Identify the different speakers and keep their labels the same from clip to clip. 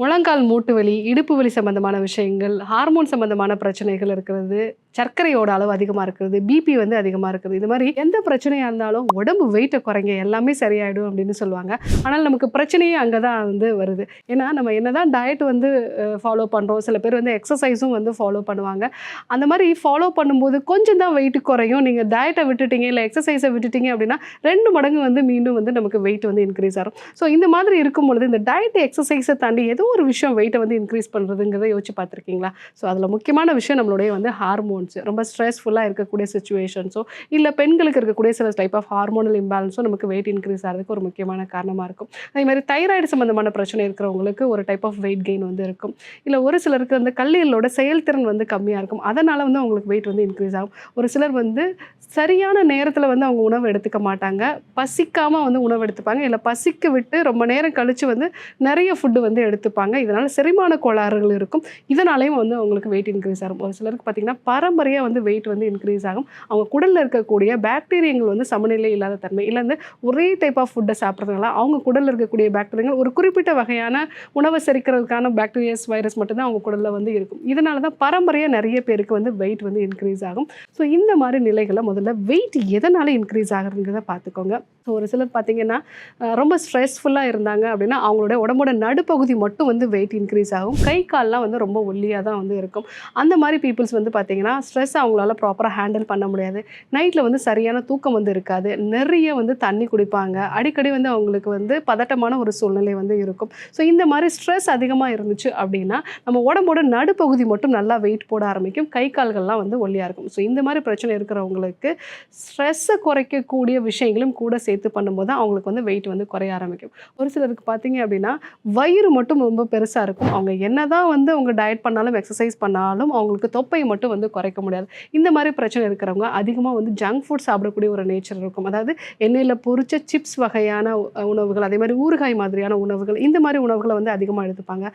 Speaker 1: முழங்கால் மூட்டு வலி இடுப்பு வலி சம்பந்தமான விஷயங்கள் ஹார்மோன் சம்பந்தமான பிரச்சனைகள் இருக்கிறது சர்க்கரையோட அளவு அதிகமாக இருக்கிறது பிபி வந்து அதிகமாக இருக்குது. இது மாதிரி எந்த பிரச்சனையாக இருந்தாலும் உடம்பு வெயிட்டை குறைங்க எல்லாமே சரியாயிடும் அப்படின்னு சொல்லுவாங்க. ஆனால் நமக்கு பிரச்சனையே அங்கே தான் வந்து வருது. ஏன்னா நம்ம என்ன தான் டயட் வந்து ஃபாலோ பண்ணுறோம் சில பேர் வந்து எக்ஸசைஸும் வந்து ஃபாலோ பண்ணுவாங்க. அந்த மாதிரி ஃபாலோ பண்ணும்போது கொஞ்சம் தான் வெயிட் குறையும். நீங்கள் டயட்டை விட்டுட்டீங்க இல்லை எக்ஸசைஸை விட்டுட்டீங்க அப்படின்னா ரெண்டு மடங்கு வந்து மீண்டும் வந்து நமக்கு வெயிட் வந்து இன்க்ரீஸ் ஆகும். ஸோ இந்த மாதிரி இருக்கும் பொழுது இந்த டயட் எக்ஸசைஸை தாண்டி ஏதோ ஒரு விஷயம் வெயிட்டை வந்து இன்க்ரீஸ் பண்ணுறதுங்கிறத யோசிச்சு பார்த்துருக்கீங்களா? ஸோ அதில் முக்கியமான விஷயம் நம்மளுடைய வந்து ஹார்மோன்ஸ் ரொம்ப ஸ்ட்ரெஸ்ஃபுல்லாக இருக்கக்கூடிய சுச்சுவேஷன்ஸோ இல்லை பெண்களுக்கு இருக்கக்கூடிய சில டைப் ஆஃப் ஹார்மோனல் இம்பேலன்ஸோ நமக்கு வெயிட் இன்க்ரீஸ் ஆகிறதுக்கு ஒரு முக்கியமான காரணமாக இருக்கும். அதே மாதிரி தைராய்டு சம்மந்தமான பிரச்சனை இருக்கிறவங்களுக்கு ஒரு டைப் ஆஃப் வெயிட் கெயின் வந்து இருக்கும். இல்லை ஒரு சிலருக்கு அந்த கல்லீரலோட செயல்திறன் வந்து கம்மியாக இருக்கும். அதனால் வந்து அவங்களுக்கு வெயிட் வந்து இன்க்ரீஸ் ஆகும். ஒரு சிலர் வந்து சரியான நேரத்தில் வந்து அவங்க உணவு எடுத்துக்க மாட்டாங்க. பசிக்காமல் வந்து உணவு எடுத்துப்பாங்க. இல்லை பசிக்க விட்டு ரொம்ப நேரம் கழித்து வந்து நிறைய ஃபுட்டு வந்து எடுத்துப்பாங்க. இதனால் செரிமான கோளாறுகள் இருக்கும். இதனாலேயும் வந்து அவங்களுக்கு வெயிட் இன்க்ரீஸ் ஆகும். ஒரு சிலருக்கு பார்த்திங்கன்னா பரம்பரையாக வந்து வெயிட் வந்து இன்க்ரீஸ் ஆகும். அவங்க குடலில் இருக்கக்கூடிய பாக்டீரியங்கள் வந்து சமநிலை இல்லாத தன்மை. இல்லை வந்து ஒரே டைப் ஆஃப் ஃபுட்டை சாப்பிட்றதுனால அவங்க குடலில் இருக்கக்கூடிய பாக்டீரியங்கள் ஒரு குறிப்பிட்ட வகையான உணவை செரிக்கிறதுக்கான பாக்டீரியாஸ் வைரஸ் மட்டும்தான் அவங்க குடலில் வந்து இருக்கும். இதனால தான் பரம்பரையாக நிறைய பேருக்கு வந்து வெயிட் வந்து இன்க்ரீஸ் ஆகும். ஸோ இந்த மாதிரி நிலைகளை முதல்ல வெயிட் எதனால் இன்க்ரீஸ் ஆகுறதுங்கிறத பார்த்துக்கோங்க. ஸோ ஒரு சிலர் பார்த்தீங்கன்னா ரொம்ப ஸ்ட்ரெஸ்ஃபுல்லாக இருந்தாங்க அப்படின்னா அவங்களோட உடம்போட நடுப்பகுதி மட்டும் வந்து வெயிட் இன்க்ரீஸ் ஆகும். கை கால்லாம் வந்து ரொம்ப ஒல்லியாக தான் வந்து இருக்கும். அந்த மாதிரி பீப்புள்ஸ் வந்து பார்த்தீங்கன்னா ஸ்ட்ரெஸ் அவங்களால ப்ராப்பராக ஹேண்டில் பண்ண முடியாது. நைட்டில் வந்து சரியான தூக்கம் வந்து இருக்காது. நிறைய வந்து தண்ணி குடிப்பாங்க. அடிக்கடி வந்து அவங்களுக்கு வந்து பதட்டமான ஒரு சூழ்நிலை வந்து இருக்கும். ஸோ இந்த மாதிரி ஸ்ட்ரெஸ் அதிகமாக இருந்துச்சு அப்படின்னா நம்ம உடம்போட நடுப்பகுதி மட்டும் நல்லா வெயிட் போட ஆரம்பிக்கும். கை கால்கள்லாம் வந்து ஒல்லியாக இருக்கும். ஸோ இந்த மாதிரி பிரச்சனை இருக்கிறவங்களுக்கு ஸ்ட்ரெஸ்ஸை குறைக்கக்கூடிய விஷயங்களும் கூட சேர்த்து பண்ணும்போது தான் அவங்களுக்கு வந்து வெயிட் வந்து குறைய ஆரம்பிக்கும். ஒரு சிலருக்கு பார்த்தீங்க அப்படின்னா வயிறு மட்டும் ரொம்ப பெருசாக இருக்கும். அவங்க என்னதான் வந்து அவங்க டயட் பண்ணாலும் எக்ஸசைஸ் பண்ணாலும் அவங்களுக்கு தொப்பை மட்டும் வந்து குறைக்க முடியாது. இந்த மாதிரி பிரச்சனை இருக்கிறவங்க அதிகமாக வந்து ஜங்க் ஃபுட் சாப்பிடக்கூடிய ஒரு நேச்சர் இருக்கும். அதாவது எண்ணெயில் பொறிச்ச சிப்ஸ் வகையான உணவுகள் அதே மாதிரி ஊறுகாய் மாதிரியான உணவுகள் இந்த மாதிரி உணவுகளை வந்து அதிகமாக எடுத்துப்பாங்க.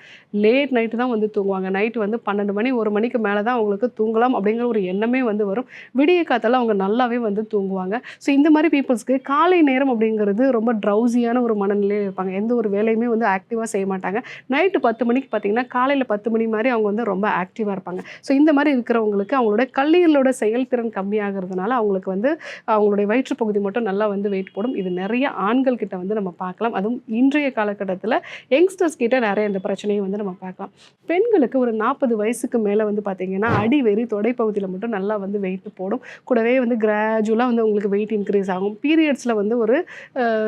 Speaker 1: லேட் நைட்டு தான் வந்து தூங்குவாங்க. நைட்டு வந்து பன்னெண்டு மணி ஒரு மணிக்கு மேலே தான் அவங்களுக்கு தூங்கலாம் அப்படிங்கிற ஒரு எண்ணமே வந்து வரும். விடிய காத்தால அவங்க நல்லாவே வந்து தூங்குவாங்க. ஸோ இந்த மாதிரி பீப்புள்ஸ்க்கு காலை நேரம் அப்படிங்கிறது ரொம்ப ட்ரௌசியான ஒரு மனநிலையில் இருப்பாங்க. எந்த ஒரு வேலையுமே வந்து ஆக்டிவாக செய்ய மாட்டாங்க. நைட்டு பத்து மணிக்கு பார்த்தீங்கன்னா காலையில் பத்து மணி மாதிரி அவங்க வந்து ரொம்ப ஆக்டிவாக இருப்பாங்க. ஸோ இந்த மாதிரி இருக்கிறவங்களுக்கு அவங்களோட கல்லீரலோட செயல்திறன் கம்மியாகிறதுனால அவங்களுக்கு வந்து அவங்களுடைய வயிற்றுப்பகுதி மட்டும் நல்லா வந்து வெயிட் போடும். இது நிறைய ஆண்கள் கிட்ட வந்து நம்ம பார்க்கலாம். அதுவும் இன்றைய காலகட்டத்தில் யங்ஸ்டர்ஸ் கிட்ட நிறைய இந்த பிரச்சனையை வந்து நம்ம பார்க்கலாம். பெண்களுக்கு ஒரு நாற்பது வயசுக்கு மேலே வந்து பார்த்தீங்கன்னா அடிவெறி தொடைப்பகுதியில் மட்டும் நல்லா வந்து வெயிட் போடும். கூடவே வந்து கிராஜுவலாக வந்து உங்களுக்கு வெயிட் இன்க்ரீஸ் ஆகும். பீரியட்ஸில் வந்து ஒரு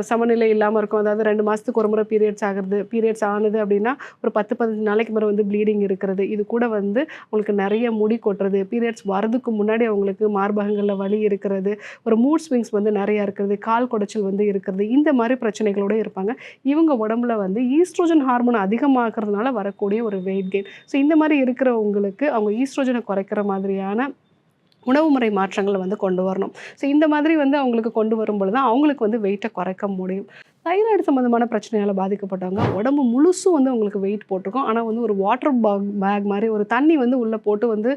Speaker 1: சமநிலை இல்லாமல் இருக்கும். அதாவது ரெண்டு மாதத்துக்கு ஒரு முறை பீரியட்ஸ் ஆகிறது பீரியட்ஸ் ஆனது அப்படின்னா ஒரு பத்து பதினஞ்சு நாளைக்கு முறை வந்து ப்ளீடிங் இருக்கிறது. இது கூட வந்து உங்களுக்கு நிறைய முடி கொட்டுறது பீரியட்ஸ் வரதுக்கு முன்னாடி அவங்களுக்கு மார்பகங்களில் வலி இருக்கிறது ஒரு மூட் ஸ்விங்ஸ் வந்து நிறையா இருக்கிறது கால் குடைச்சல் வந்து இருக்கிறது இந்த மாதிரி பிரச்சனைகளோட இருப்பாங்க. இவங்க உடம்புல வந்து ஈஸ்ட்ரோஜன் ஹார்மோன் அதிகமாகிறதுனால வரக்கூடிய ஒரு வெயிட் கெயின் ஸோ இந்த மாதிரி இருக்கிறவங்களுக்கு அவங்க ஈஸ்ட்ரோஜனை குறைக்கிற மாதிரியான உணவு முறை மாற்றங்களை வந்து கொண்டு வரணும். ஸோ இந்த மாதிரி வந்து அவங்களுக்கு கொண்டு வரும்பொழுது தான் அவங்களுக்கு வந்து வெயிட்டை குறைக்க முடியும். தைராய்டு சம்மந்தமான பிரச்சனையால் பாதிக்கப்பட்டவங்க உடம்பு முழுசும் வந்து அவங்களுக்கு வெயிட் போட்டிருக்கும். ஆனால் வந்து ஒரு வாட்டர் பேக் பேக் மாதிரி ஒரு தண்ணி வந்து உள்ளே போட்டு வந்து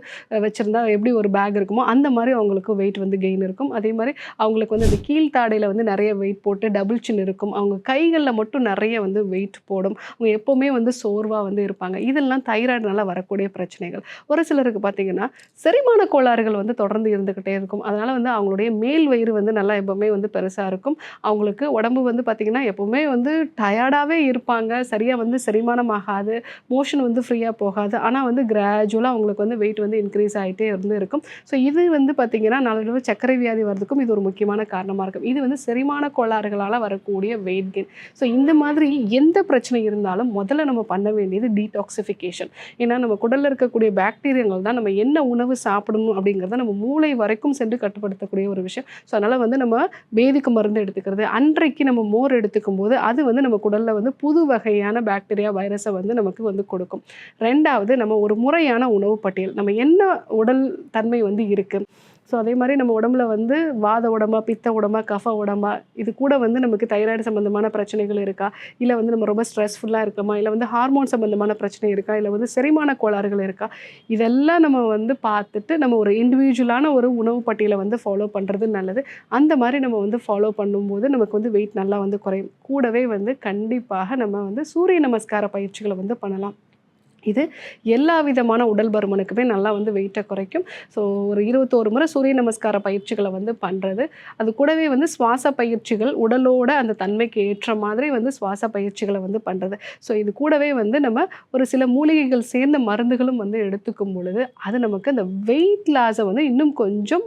Speaker 1: வச்சுருந்தா வச்சிருந்தா எப்படி ஒரு பேக் இருக்குமோ அந்த மாதிரி அவங்களுக்கு வெயிட் வந்து கெயின் இருக்கும். அதே மாதிரி அவங்களுக்கு வந்து அந்த கீழ்த்தாடையில் வந்து நிறைய வெயிட் போட்டு டபுள் சின் இருக்கும். அவங்க கைகளில் மட்டும் நிறைய வந்து வெயிட் போடும். அவங்க எப்போவுமே வந்து சோர்வாக வந்து இருப்பாங்க. இதெல்லாம் தைராய்டுனால வரக்கூடிய பிரச்சனைகள். ஒரு சிலருக்கு பார்த்திங்கன்னா செரிமான கோளாறுகள் வந்து தொடர்ந்து இருந்துக்கிட்டே இருக்கும். அதனால் வந்து அவங்களுடைய மேல் வயிறு வந்து நல்லா எப்போவுமே வந்து பெருசாக இருக்கும். அவங்களுக்கு உடம்பு வந்து பார்த்திங்கன்னா எப்போவுமே வந்து டயர்டாகவே இருப்பாங்க. சரியாக வந்து செரிமானம் ஆகாது மோஷன் வந்து ஃப்ரீயாக போகாது. ஆனால் வந்து கிராஜுவலாக அவங்களுக்கு வந்து வெயிட் வந்து இன்க்ரீஸ் ஆகிட்டே இருந்து இருக்கும். ஸோ இது வந்து பார்த்திங்கன்னா நாளடைவு சர்க்கரை வியாதி வர்றதுக்கும் இது ஒரு முக்கியமான காரணமாக இருக்கும். இது வந்து செரிமான கோளாறுகளால் வரக்கூடிய வெயிட் கெயின் ஸோ இந்த மாதிரி எந்த பிரச்சனை இருந்தாலும் முதல்ல நம்ம பண்ண வேண்டியது டீடாக்சிஃபிகேஷன் ஏன்னா நம்ம குடலில் இருக்கக்கூடிய பாக்டீரியங்கள் தான் நம்ம என்ன உணவு சாப்பிடணும் அப்படிங்கிறத நம்ம மூளை வரைக்கும் சென்று கட்டுப்படுத்தக்கூடிய ஒரு விஷயம். ஸோ அதனால் வந்து நம்ம வேதிக்கு மருந்து எடுத்துக்கிறது அன்றைக்கு நம்ம மோர் எடுத்துக்கும் போது அது வந்து நம்ம குடலில் வந்து புது வகையான பாக்டீரியா வைரஸை வந்து நமக்கு வந்து கொடுக்கும். ரெண்டாவது நம்ம ஒரு முறையான உணவு பட்டியல். நம்ம என்ன உடல் தன்மை வந்து இருக்குது ஸோ அதே மாதிரி நம்ம உடம்புல வந்து வாத உடம்பா பித்த உடம்பா கஃப உடம்பா இது கூட வந்து நமக்கு தைராய்டு சம்மந்தமான பிரச்சனைகள் இருக்கா? இல்லை வந்து நம்ம ரொம்ப ஸ்ட்ரெஸ்ஃபுல்லாக இருக்கோமா? இல்லை வந்து ஹார்மோன் சம்மந்தமான பிரச்சனை இருக்கா? இல்லை வந்து செரிமான கோளாறுகள் இருக்கா? இதெல்லாம் நம்ம வந்து பார்த்துட்டு நம்ம ஒரு இண்டிவிஜுவலான ஒரு உணவு பட்டியலை வந்து ஃபாலோ பண்ணுறது நல்லது. அந்த மாதிரி நம்ம வந்து ஃபாலோ பண்ணும்போது நமக்கு வந்து வெயிட் நல்லா வந்து குறையும். கூடவே வந்து கண்டிப்பாக நம்ம வந்து சூரிய நமஸ்கார பயிற்சிகளை வந்து பண்ணலாம். இது எல்லா விதமான உடல் பருமனுக்குமே நல்லா வந்து வெயிட்டை குறைக்கும். ஸோ ஒரு இருபத்தோரு முறை சூரிய நமஸ்கார பயிற்சிகளை வந்து பண்ணுறது அது கூடவே வந்து சுவாச பயிற்சிகள் உடலோட அந்த தன்மைக்கு ஏற்ற மாதிரி வந்து சுவாச பயிற்சிகளை வந்து பண்ணுறது ஸோ இது கூடவே வந்து நம்ம ஒரு சில மூலிகைகள் சேர்ந்த மருந்துகளும் வந்து எடுத்துக்கும் பொழுது அது நமக்கு அந்த வெயிட் லாஸை வந்து இன்னும் கொஞ்சம்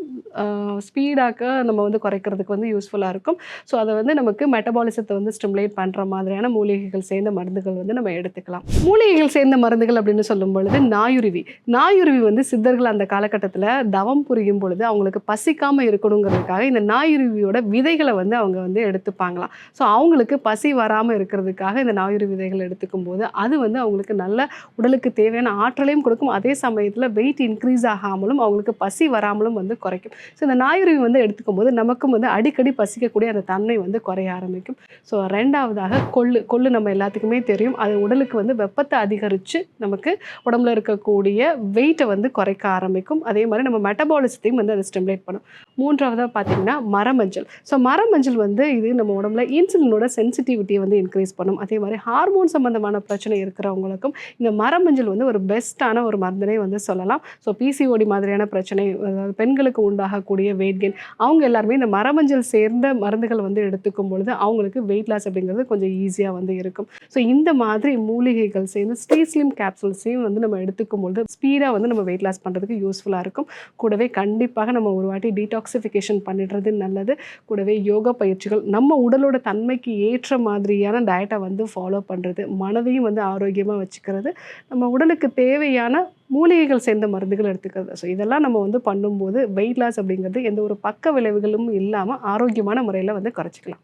Speaker 1: ஸ்பீடாக நம்ம வந்து குறைக்கிறதுக்கு வந்து யூஸ்ஃபுல்லாக இருக்கும். ஸோ அதை வந்து நமக்கு மெட்டபாலிசத்தை வந்து ஸ்டிமுலேட் பண்ணுற மாதிரியான மூலிகைகள் சேர்ந்த மருந்துகள் வந்து நம்ம எடுத்துக்கலாம். மூலிகைகள் சேர்ந்த மருந்துகள் அப்படின்னு சொல்லும் பொழுது நாயுருவி. நாயுருவி வந்து சித்தர்கள் அந்த காலகட்டத்தில் தவம் புரியும் பொழுது அவங்களுக்கு பசிக்காமல் இருக்கணுங்கிறதுக்காக இந்த நாயுருவியோட விதைகளை வந்து அவங்க வந்து எடுத்துப்பாங்களாம். ஸோ அவங்களுக்கு பசி வராமல் இருக்கிறதுக்காக இந்த நாயுருவி விதைகள் எடுத்துக்கும் போது அது வந்து அவங்களுக்கு நல்ல உடலுக்கு தேவையான ஆற்றலையும் கொடுக்கும். அதே சமயத்தில் வெயிட் இன்க்ரீஸ் ஆகாமலும் அவங்களுக்கு பசி வராமலும் வந்து குறைக்கும். ஸோ இந்த நாயுருவி வந்து எடுத்துக்கும் போது நமக்கும் வந்து அடிக்கடி பசிக்கக்கூடிய அந்த தன்மை வந்து குறைய ஆரம்பிக்கும். ஸோ ரெண்டாவதாக கொள்ளு. கொள்ளு நம்ம எல்லாத்துக்குமே தெரியும். அது உடலுக்கு வந்து வெப்பத்தை அதிகரித்து நமக்கு உடம்புல இருக்கக்கூடிய வெயிட்டை வந்து குறைக்க ஆரம்பிக்கும். அதே மாதிரி நம்ம மெட்டபாலிசத்தையும் வந்து அதை ஸ்டிமுலேட் பண்ணும். மூன்றாவதாக பார்த்தீங்கன்னா மரமஞ்சள். ஸோ மரமஞ்சள் வந்து இது நம்ம உடம்புல இன்சுலினோட சென்சிட்டிவிட்டியை வந்து இன்க்ரீஸ் பண்ணும். அதே மாதிரி ஹார்மோன் சம்மந்தமான பிரச்சனை இருக்கிறவங்களுக்கும் இந்த மரமஞ்சள் வந்து ஒரு பெஸ்ட்டான ஒரு மருந்தினை வந்து சொல்லலாம். ஸோ பிசிஓடி மாதிரியான பிரச்சனை அதாவது பெண்களுக்கு உண்டாகக்கூடிய வெயிட் கெயின் அவங்க எல்லாருமே இந்த மரமஞ்சள் சேர்ந்த மருந்துகள் வந்து எடுத்துக்கும் பொழுது அவங்களுக்கு வெயிட் லாஸ் அப்படிங்கிறது கொஞ்சம் ஈஸியாக வந்து இருக்கும். ஸோ இந்த மாதிரி மூலிகைகள் சேர்ந்து ஸ்டீஸ்லிம் கேப்சூல்ஸையும் வந்து நம்ம எடுத்துக்கும் பொழுது ஸ்பீடாக வந்து நம்ம வெயிட் லாஸ் பண்ணுறதுக்கு யூஸ்ஃபுல்லாக இருக்கும். கூடவே கண்டிப்பாக நம்ம ஒரு வாட்டி டாக்ஸிஃபிகேஷன் பண்ணிடுறது நல்லது. கூடவே யோகா பயிற்சிகள் நம்ம உடலோட தன்மைக்கு ஏற்ற மாதிரியான டயட்டை வந்து ஃபாலோ பண்ணுறது மனதையும் வந்து ஆரோக்கியமாக வச்சுக்கிறது நம்ம உடலுக்கு தேவையான மூலிகைகள் சேர்ந்த மருந்துகள் எடுத்துக்கிறது. ஸோ இதெல்லாம் நம்ம வந்து பண்ணும்போது வெயிட் லாஸ் அப்படிங்கிறது எந்த ஒரு பக்க விளைவுகளும் இல்லாமல் ஆரோக்கியமான முறையில் வந்து குறைச்சிக்கலாம்.